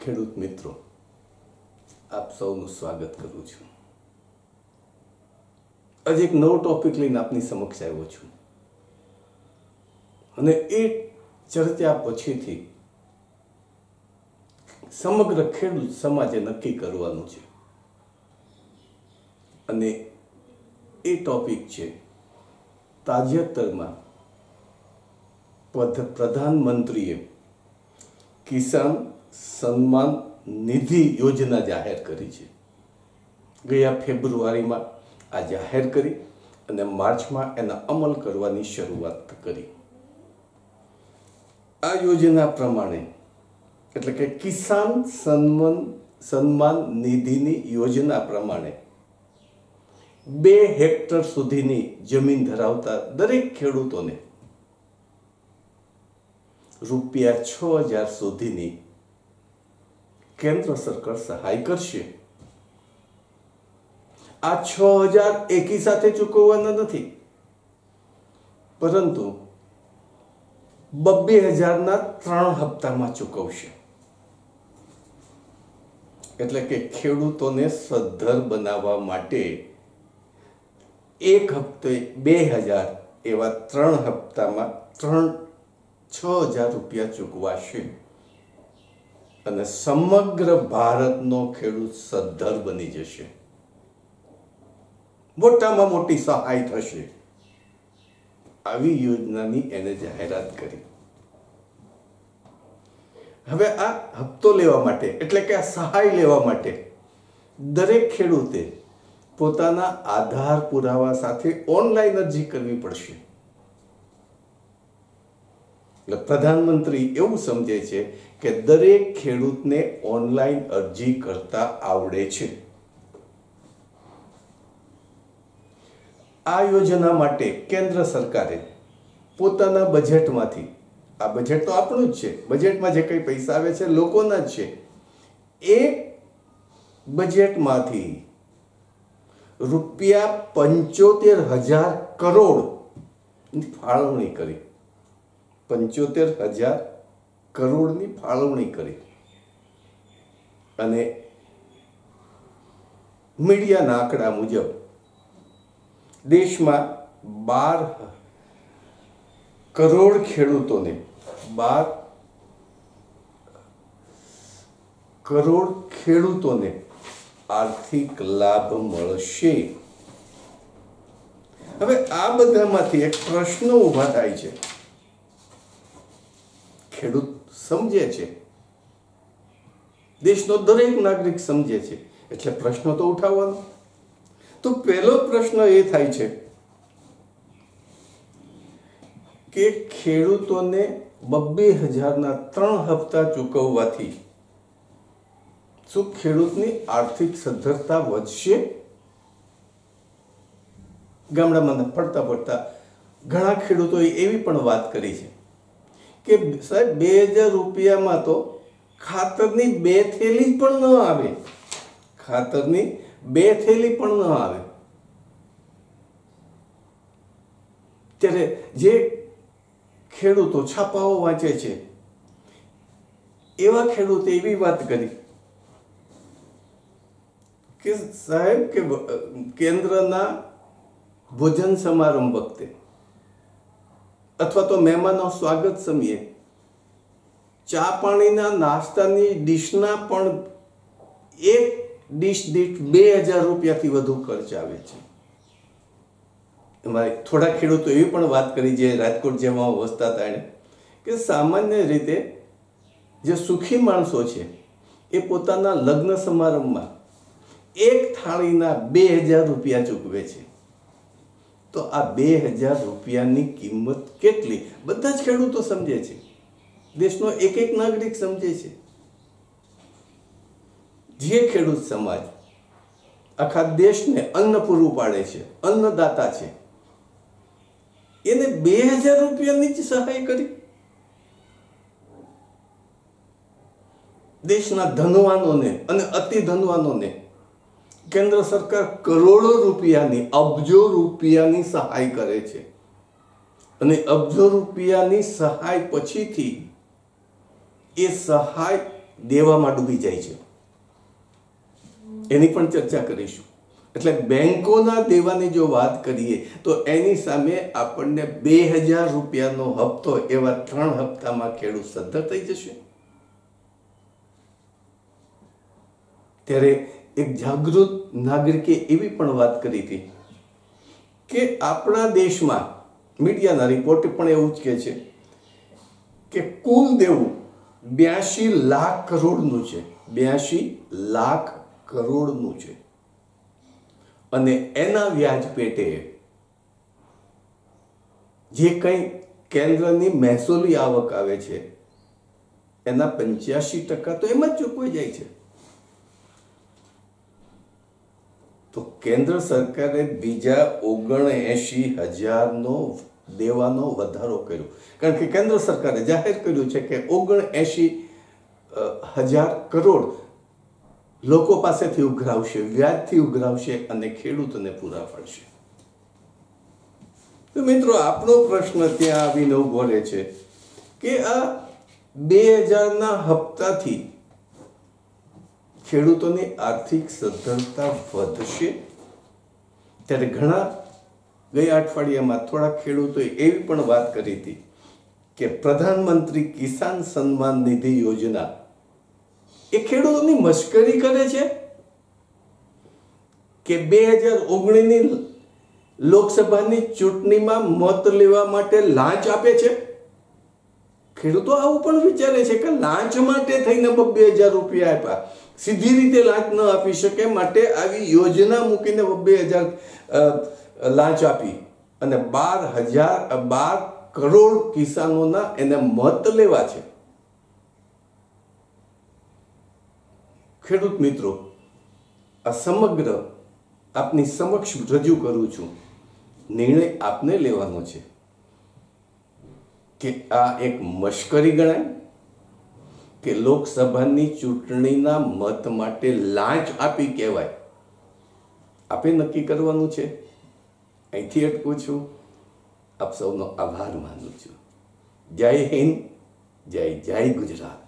ખેડૂત મિત્રો આપ સૌનું સ્વાગત કરું છું આજે એક નવો ટોપિક લઈને આપની સમક્ષ આવ્યો છું. અને એ ચર્ચા પછીથી સમગ્ર ખેડૂત સમાજે નક્કી કરવાનું છે. અને એ ટોપિક છે તાજેતરમાં પ્રધ- પ્રધાનમંત્રીએ કિસાન સન્માન નિધિ યોજના જાહેર કરી છે. ગયા ફેબ્રુઆરીમાં આ જાહેર કરી અને માર્ચમાં એના અમલ કરવાની શરૂઆત કરી. આ યોજના પ્રમાણે એટલે કે કિસાન સન્માન સન્માન નિધિની યોજના પ્રમાણે બે હેક્ટર સુધીની જમીન ધરાવતા દરેક ખેડૂતોને રૂપિયા છ હજાર સુધીની કેન્દ્ર સરકાર સહાય કરશે. આ છ હજાર એકી સાથે ચૂકવવાના નથી. પરંતુ બબ્બે હજારના ત્રણ હપ્તામાં ચૂકવશે. એટલે કે ખેડૂતોને સદ્ધર બનાવવા માટે એક હપ્તે બે હજાર એવા ત્રણ હપ્તામાં ત્રણ છ હજાર રૂપિયા ચૂકવાશે. અને સમગ્ર ભારતનો ખેડૂત સદ્ધર બની જશે. મોટામાં મોટી સહાય થશે. આવી યોજનાની એને જાહેરાત કરી. હવે આ હપ્તો લેવા માટે, એટલે કે આ સહાય લેવા માટે, દરેક ખેડૂતે પોતાના આધાર પુરાવા સાથે ઓનલાઈન અરજી કરવી પડશે. એટલે પ્રધાનમંત્રી એવું સમજે છે કે દરેક ખેડૂતને ઓનલાઈન અરજી કરતા આવડે છે. આ યોજના માટે કેન્દ્ર સરકારે પોતાના બજેટમાંથી, આ બજેટ તો આપણું જ છે, બજેટમાં જે કંઈ પૈસા આવે છે લોકોના જ છે એ બજેટમાંથી રૂપિયા પંચોતેર હજાર કરોડ ફાળવણી કરી. પંચોતેર હજાર કરોડની ફાળવણી કરી. અને મીડિયાના આંકડા મુજબ દેશમાં બાર કરોડ ખેડૂતોને બાર કરોડ ખેડૂતોને આર્થિક લાભ મળશે. હવે આ બધામાંથી એક પ્રશ્ન ઊભા થાય છે. ખેડૂત સમજે છે. દેશનો દરેક નાગરિક સમજે છે. એટલે પ્રશ્ન તો ઉઠાવવાનો. તો પહેલો પ્રશ્ન એ થાય છે કે ખેડૂતોને બબ્બે હજારના ત્રણ હપ્તા ચૂકવવાથી શું ખેડૂતની આર્થિક સદ્ધરતા વધશે? ગામડામાં ફરતા ફરતા ઘણા ખેડૂતોએ એવી પણ વાત કરી છે કે સાહેબ, બે હજાર રૂપિયામાં તો ખાતરની બે થેલી પણ ન આવે. ખાતરની બે થેલી પણ ન આવે. ત્યારે જે ખેડૂતો છાપાઓ વાંચે છે, એવા ખેડૂતે એવી વાત કરી કે સાહેબ કે કેન્દ્રના ભોજન સમારંભ વખતે અથવા તો મહેમાનો સ્વાગત સમયે ચા પાણીના નાસ્તાની ડીશના પણ એક ડીશ દીઠ બે હજાર રૂપિયાથી વધુ ખર્ચ આવે છે. એમાં થોડા ખેડૂતો એવી પણ વાત કરી જે રાજકોટ જેમાં વસતા હતા એણે, કે સામાન્ય રીતે જે સુખી માણસો છે, એ પોતાના લગ્ન સમારંભમાં એક થાળીના બે હજાર રૂપિયા ચૂકવે છે. તો આ બે હજાર રૂપિયાની કિંમત કેટલી? બધા જ ખેડૂતો સમજે છે. દેશનો એક એક નાગરિક સમજે છે. જે ખેડૂત સમાજ આખા દેશને અન્ન પૂરું પાડે છે, અન્નદાતા છે, એને બે હજાર રૂપિયાની જ સહાય કરી. દેશના ધનવાનોને અને અતિ ધનવાનોને કેન્દ્ર સરકાર કરોડો રૂપિયાની, અબજો રૂપિયાની સહાય કરે છે. અને અબજો રૂપિયાની સહાય પછીથી એ સહાય દેવામાં ડૂબી જાય છે. એની પણ ચર્ચા કરીશું. એટલે બેંકોના દેવાની જો વાત કરીએ, તો એની સામે આપણને બે હજાર રૂપિયાનો હપ્તો એવા ત્રણ હપ્તામાં ખેડૂત સદ્ધર થઈ જશે. ત્યારે એક જાગૃત નાગરિકે એવી પણ વાત કરી હતી કે આપણા દેશમાં, મીડિયાના રિપોર્ટ પણ એવું જ કહે છે કે કુલ દેવું બ્યાસી લાખ કરોડનું છે. બ્યાસી લાખ કરોડનું છે. અને એના વ્યાજ પેટે જે કંઈ કેન્દ્રની મહેસૂલી આવક આવે છે, એના પંચ્યાસી ટકા તો એમ જ ચૂકવાઈ જાય છે. તો કેન્દ્ર સરકારે બીજા ઓગણએંશી હજારનો દેવાનો વધારો કર્યો. કારણ કે કેન્દ્ર સરકારે જાહેર કર્યું છે કે ઓગણએંશી હજાર કરોડ લોકો પાસેથી ઉઘરાવશે, વ્યાજથી ઉઘરાવશે અને ખેડૂતોને પૂરા પડશે. તો મિત્રો, આપણો પ્રશ્ન ત્યાં આવીને ઊભો રહે છે કે આ બે હજારના હપ્તાથી ખેડૂતોની આર્થિક સદ્ધરતા વધશે? ત્યારે ઘણા ગયા અઠવાડિયામાં થોડા ખેડૂતોએ એવી પણ વાત કરી હતી કે પ્રધાનમંત્રી કિસાન સન્માન નિધિ યોજના એ ખેડૂતોની મશ્કરી કરે છે કે બે હજાર ઓગણીસની લોકસભાની ચૂંટણીમાં મત લેવા માટે લાંચ આપે છે? ખેડૂતો આવું પણ વિચારે છે કે લાંચ માટે થઈને બે હજાર રૂપિયા આપ્યા. સીધી રીતે લાંચ ન આપી શકે માટે આવી યોજના મૂકીને બે હજાર લાંચ આપી. અને બાર હજાર, બાર કરોડ કિસાનોના એને મત લેવા છે. ખેડૂત મિત્રો, આ સમગ્ર આપની સમક્ષ રજૂ કરું છું. નિર્ણય આપને લેવાનો છે કે આ એક મશ્કરી ગણાય કે લોકસભાની ચૂંટણીના મત માટે લાંચ આપી કહેવાય. આપે નક્કી કરવાનું છે? અહીંથી અટકું છું. આપ સૌનો આભાર માનું છું. જય હિન્દ, જય જય ગુજરાત.